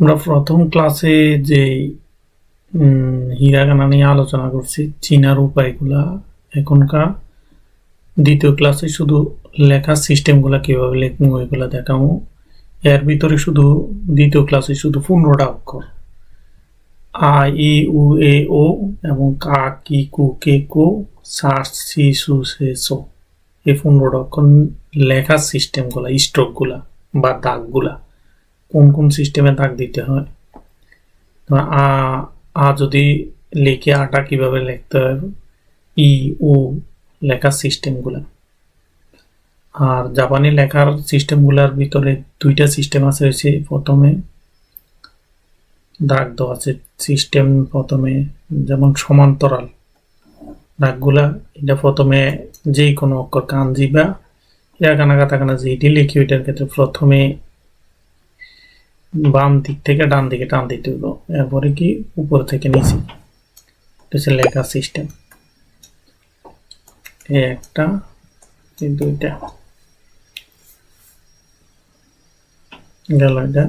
আমরা প্রথম ক্লাসে যে হিরাগানা নিয়ে আলোচনা করছি, চিনার উপায়গুলা এখনকার। দ্বিতীয় ক্লাসে শুধু লেখার সিস্টেমগুলা কীভাবে লিখব ওইগুলা দেখাবো। এর ভিতরে শুধু, দ্বিতীয় ক্লাসে শুধু পনেরোটা অক্ষর। আ, ই, উ, এ, ও এবং কা, কি, কু, কে, কু সার সি, সু, সে, সো। এই পনেরোটা অক্ষর লেখার সিস্টেমগুলা স্ট্রোকগুলা বা দাগগুলা। কোন কোন সিস্টেমে দাগ দিতে হয়? আ আ যদি লিখে আটা কীভাবে লিখতে হয়? ই ও লেখার সিস্টেমগুলা আর জাপানি লেখার সিস্টেমগুলোর ভিতরে দুইটা সিস্টেম আছে হচ্ছে প্রথমে দাগ দেওয়া আছে সিস্টেম প্রথমে, যেমন সমান্তরাল দাগগুলা। এটা প্রথমে যেই কোনো অক্ষর কাঞ্জি বা ইয়াকানা কাতাকানা যেইটি লিখি ওইটার ক্ষেত্রে প্রথমে বাম দিক থেকে ডান দিকে টান দিতে হলো এরপরে কি উপর থেকে নিচে। হচ্ছে লেখা সিস্টেম এই একটা, এই দুইটা। গেল এটা।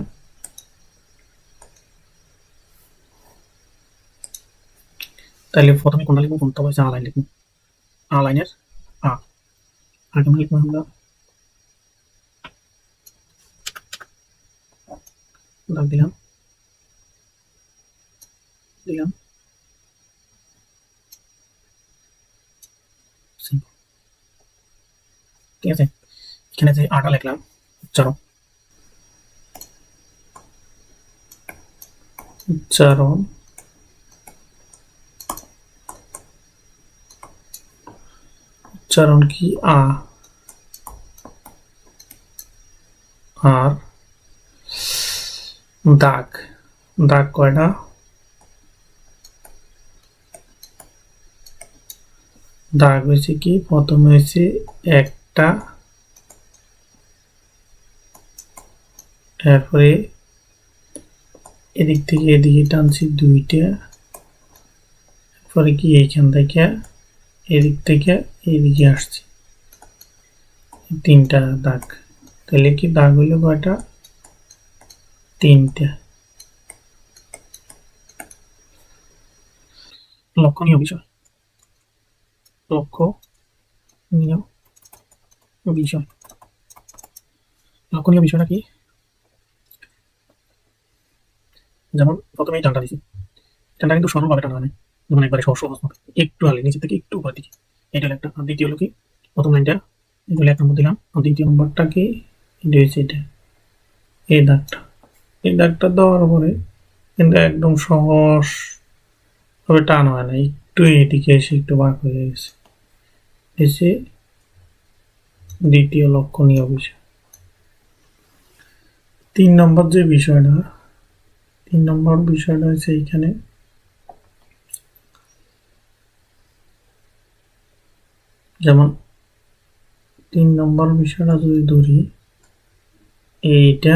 তাহলে প্রথমে কোনটা লিখব? কোনটা হচ্ছে আ লাইন লিখব। আ লাইনের আ। আর লিখব আমরা। দাগ দিলাম দিলাম Simple. ঠিক আছে এখানে যে আটা লিখলাম উচ্চারণ উচ্চারণ উচ্চারণ কি আ আর দাগ। দাগ কয়টা দাগ হয়েছে কি? প্রথমে হয়েছে একটা। এরপরে এদিক থেকে এদিকে টানছি দুইটা। এরপরে কি এইখান থেকে? এদিক থেকে এদিকে আসছি। তিনটা দাগ। তাহলে কি দাগ হইল কয়টা? তিনটা। লক্ষণীয় বিষয়। লক্ষণীয় বিষয়। লক্ষণীয় বিষয়টা কি? যেমন প্রথমেই টানটা দিছি। টানটা কিন্তু সরলভাবে টানা নেই যেমন একবারে সহজ একটু আগে নিচে থেকে একটু উপর দিকে। এটা হলো একটা। দ্বিতীয় হলো কি? প্রথম লাইনটা এটা হলো এক নম্বর দিলাম। দ্বিতীয় নম্বরটা কি? হচ্ছে এটা। এই দাগটা। এই দাগটা দেওয়ার পরে কিন্তু একদম সহজ ভাবে টান হয় না, একটু এদিকে এসে একটু বাঁক হয়ে গেছে। এসে দ্বিতীয় লক্ষণীয় বিষয়। তিন নম্বর যে বিষয়টা, তিন নম্বর বিষয়টা হচ্ছে এইখানে যেমন তিন নম্বর বিষয়টা যদি ধরি, এইটা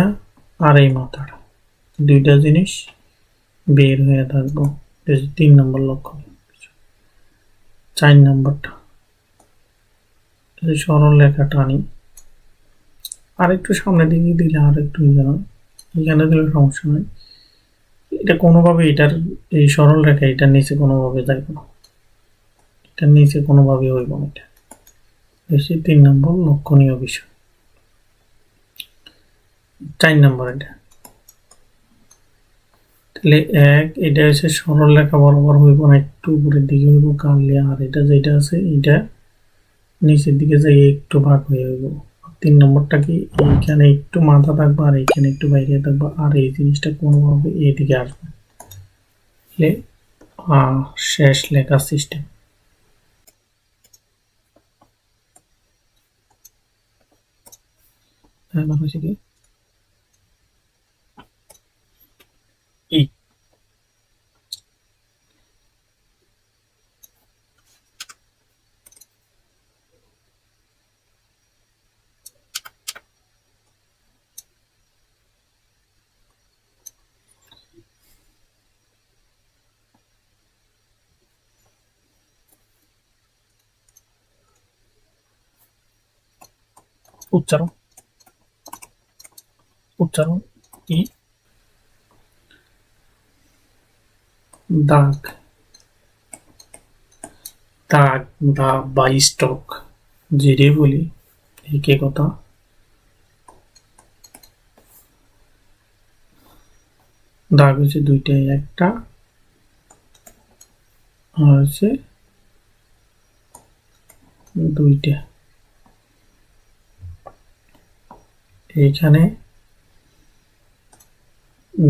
আর এই মাথাটা। দুইটা জিনিস বের হয়ে থাকব। তিন নম্বর লক্ষণ চার নম্বরটা। সরল লেখা টানি আর একটু সামনের দিকে দিলে আর একটু যেন এখানে দিলে সমস্যা নাই। এটা কোনোভাবে এটার এই সরল রেখা এটার নিচে কোনোভাবে যাইব না। এটার নিচে কোনোভাবে হইব না এটা। বেশি তিন নম্বর লক্ষণীয় বিষয়। চার নম্বর এটা। তাহলে এক, এটা হচ্ছে সরল লেখা বরাবর হইব না, একটু উপরের দিকে হইব কাটলে আর এটা যেটা আছে এটা নিচের দিকে যাই একটু ভাগ হয়ে হইব। তিন নম্বরটা কি, এইখানে একটু মাথা থাকবে আর এইখানে একটু বাইরে থাকবে, আর এই জিনিসটা কোনোভাবে এইদিকে আসবে। শেষ লেখা সিস্টেম হচ্ছে কি? উচ্চারণ। উচ্চারণ ই। দাগ। দাগ দা বা স্টক যেটা বলি, একে কথা। দাগ হচ্ছে দুইটাই একটা। আর হচ্ছে দুইটা। এইখানে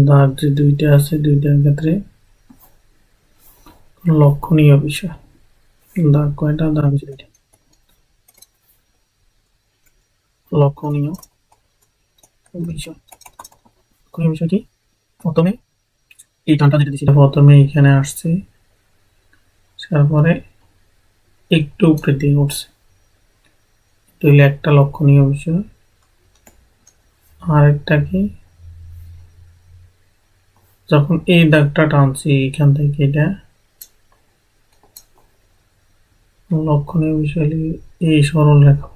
দাগ যে দুইটা আছে, দুইটার ক্ষেত্রে লক্ষণীয় বিষয়। দাগ কয়টা? দাগ দুইটা লক্ষণীয় বিষয়। লক্ষণীয় বিষয় কি প্রথমে এই টানটা যেটা দিচ্ছি প্রথমে এখানে আসছে। তারপরে একটু উপরের দিকে উঠছে। একটা লক্ষণীয় বিষয়। আরেকটা কি? যখন এই দাগটা টানছি এখান থেকে এটা লক্ষণীয় বিষয় এই সরল রেখা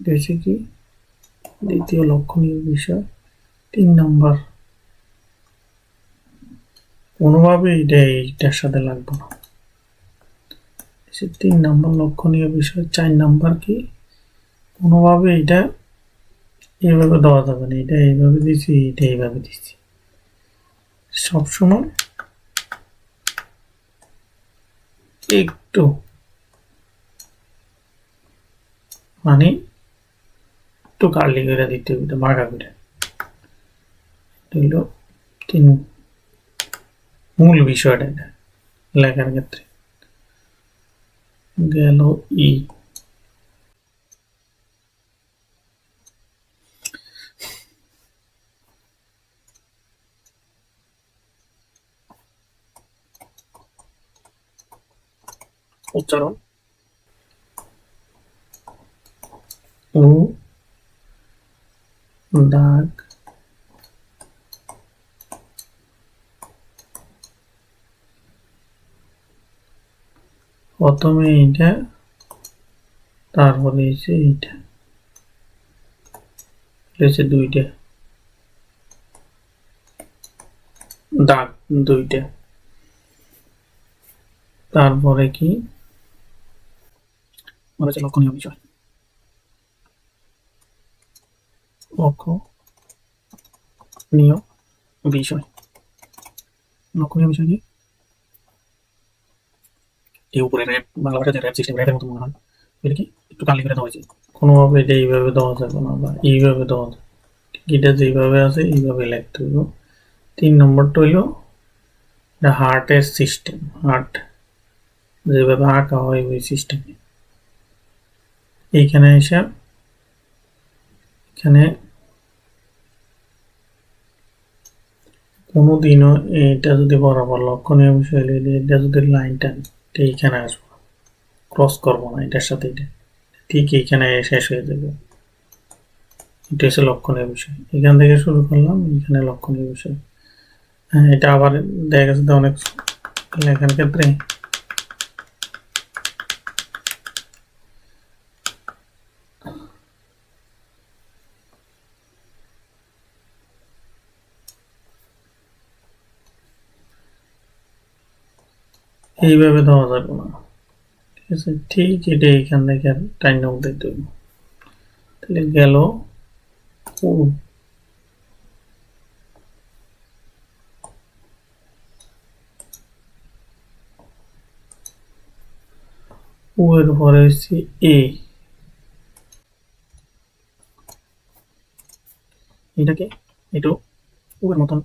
রয়েছে কি? দ্বিতীয় লক্ষণীয় বিষয়, তিন নম্বর। কোনোভাবে এটা এইটার সাথে লাগবে না। তিন নম্বর লক্ষণীয় বিষয়, চার নম্বর কি? কোনোভাবে এটা এইভাবে দেওয়া যাবে না, এটা এইভাবে দিচ্ছি এটা এইভাবে দিচ্ছি সবসময় একটু মানে একটু কার্লি করে দিতে হবে মাগা করে। তিন মূল বিষয়টা এটা, লেখার ক্ষেত্রে। গেল ই উচ্চারণ ও দাগ প্রথমে এইটা তারপরে এসে এইটা। হচ্ছে দুইটা। দাগ দুইটা। তারপরে কি? বলা হচ্ছে লক্ষণীয় বিষয়। লক্ষণীয় বিষয়। লক্ষণীয় বিষয় কি? এই উপরে র্যাপ বাংলা ভাষাতে র্যাপ সিস্টেম র্যাপের মতো মনে হয়। এটা কি? একটু কালি করে দেওয়া হয়েছে। কোনোভাবে এটা এইভাবে দেওয়া যাবে না বা এইভাবে দেওয়া যাবে এটা যেভাবে আছে, এইভাবে হইব তিন নম্বরটা হইল হার্টের সিস্টেম হার্ট যেভাবে আঁকা হয় ওই সিস্টেমে এইখানে এসে, এখানে কোনোদিনও এটা যদি বরাবর লক্ষণীয় বিষয় এটা যদি লাইনটা এইখানে আসব। ক্রস করব না, এটার সাথে এটা। ঠিক এইখানে শেষ হয়ে যাবে। এটা হচ্ছে লক্ষণীয় বিষয়। এখান থেকে শুরু করলাম, এখানে লক্ষণীয় বিষয়। হ্যাঁ এটা আবার দেখা গেছে অনেক লেখার ক্ষেত্রে এইভাবে দেওয়া যাবে না। ঠিক আছে? ঠিক এটা এখান থেকে টাইম দিতে হবে তাহলে গেল ও। এর পরে হচ্ছে এ এটাকে একটু ও এর মতন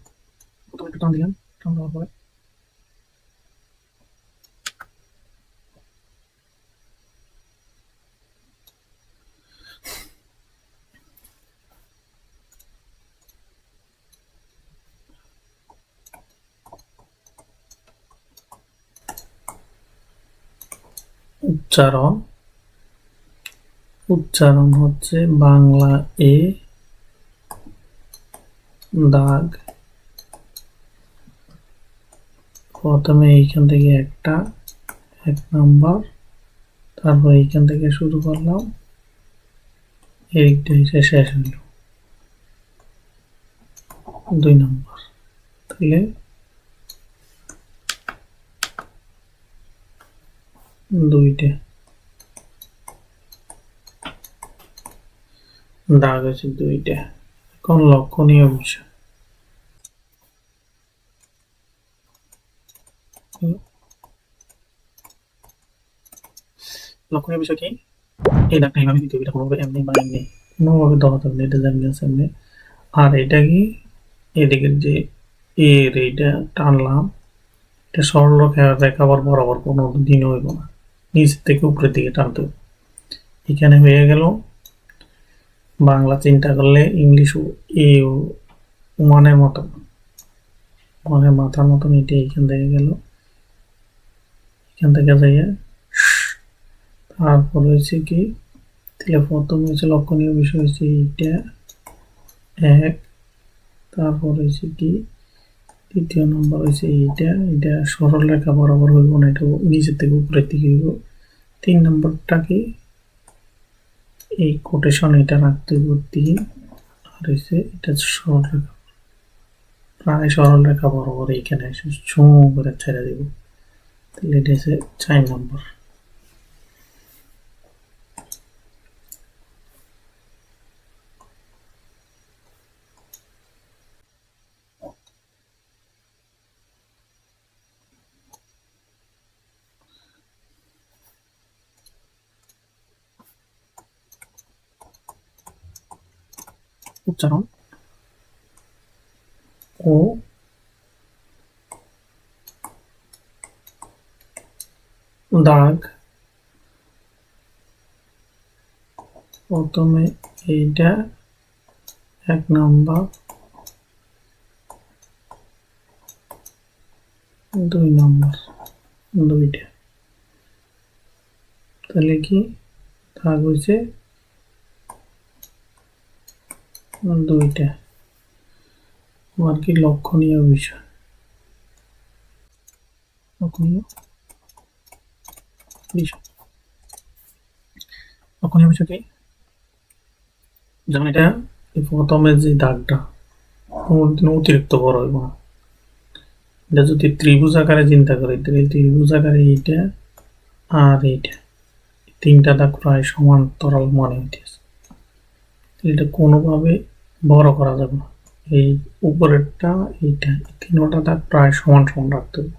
প্রথমে একটু টান দিলাম, টান দেওয়ার পরে। উচ্চারণ। উচ্চারণ হচ্ছে বাংলা এ দাগ। প্রথমে এইখান থেকে একটা, এক নাম্বার, তারপর এইখান থেকে শুরু করলাম। এইটা এসে শেষ হইল দুই নম্বর। তাহলে দুইটা। দাগ আছে দুইটা। এখন লক্ষণীয় বিষয়। লক্ষণীয় বিষয় কি? এই দাগটা এইভাবে দিতে হবে এটা কোনোভাবে এমনি বা এমনি, কোনোভাবে দেওয়া না। এটা আছে এমনি। আর এটা কি? এদিকের যে এর এইটা টানলাম। এটা সরল বরাবর কোনো দিন হইব না। নিচ থেকে উপরের দিকে টানতে এখানে হয়ে গেল, বাংলা চিন্তা করলে ইংলিশ এ মানের মতো। মানে মাথার মতন এটা এখান থেকে গেল। এখান থেকে যাইয়া তারপর হয়েছে কি, তাহলে প্রথম হয়েছে লক্ষণীয় বিষয় হয়েছে এইটা, এক, তারপর হয়েছে কি দ্বিতীয় নম্বর হয়েছে এইটা এটা সরল রেখা বরাবর হইব না এটা নিচের থেকে উপরের দিকে হইব। তিন নম্বরটা কি? এই কোটেশন এটা রাখতে হইব তিন, আর হয়েছে এটা সরল রেখা। প্রায় সরল রেখা বরাবর এইখানে এসে ছুঁ করে ছেড়ে দেব। তাহলে এটা হচ্ছে চার নম্বর। উচ্চারণ ও দাগ প্রথমে এইটা এক নাম্বার দুই নাম্বার দুইটা তাহলে কি দাগ হয়েছে দুইটা। আর কি লক্ষণীয় বিষয়? লক্ষণীয়? বিষয়? লক্ষণীয় বিষয় কি? যেমন এটা প্রথমে যে দাগটা অতিরিক্ত বড় না। এটা যদি ত্রিভুজ আকারে চিন্তা করি, তাহলে ত্রিভুজ আকারে এইটা আর এইটা। তিনটা দাগ প্রায় সমান্তরাল মনে হইতেছে। এটা কোনোভাবে বড় করা যাবে না। এই উপরেরটা, এইটা তিনটা দাগ প্রায় সমান সমান রাখতে হবে।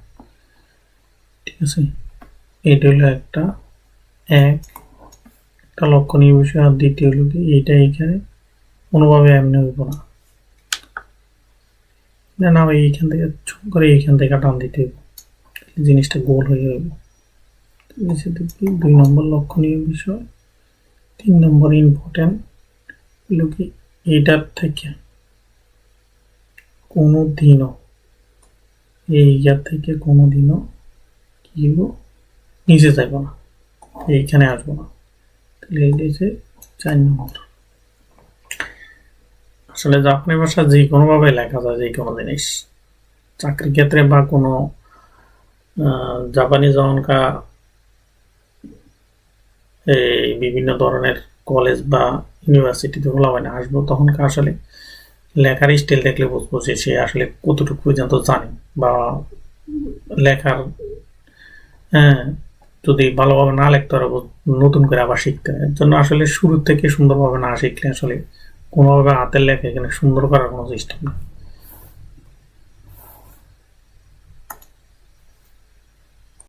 ঠিক আছে? এটা হলো একটা, এক, একটা লক্ষণীয় বিষয়। আর দ্বিতীয় হলো কি, এইটা এইখানে কোনোভাবে এমনি হইব না। না না এইখান থেকে ছোট করে এইখান থেকে টান দিতে হইব জিনিসটা গোল হয়ে যাবে। দুই নম্বর লক্ষণীয় বিষয়, তিন নম্বর ইম্পর্টেন্ট হলো কি এইটার থেকে? কোনো দিনও এই ইয়ার থেকে কোনো দিনও কি নিচে যাইব না। এইখানে আসব না। তাহলে এই হচ্ছে চার নম্বর। আসলে জাপানি ভাষা যে কোনোভাবে লেখা যায়, যে কোনো জিনিস। চাকরির ক্ষেত্রে বা কোনো জাপানি জনকা এই বিভিন্ন ধরনের কলেজ বা ইউনিভার্সিটিতে হলো না আসব তখন আসলে লেখার স্টাইল দেখলে বুঝব যে সে আসলে কতটুকু পর্যন্ত জানে বা লেখার হ্যাঁ যদি ভালোভাবে না লিখতে পারব নতুন করে আবার শিখতে হয়। এর জন্য আসলে শুরু থেকে সুন্দরভাবে না শিখলে আসলে কোনোভাবে হাতের লেখা এখানে সুন্দর করার কোনো সিস্টেম নেই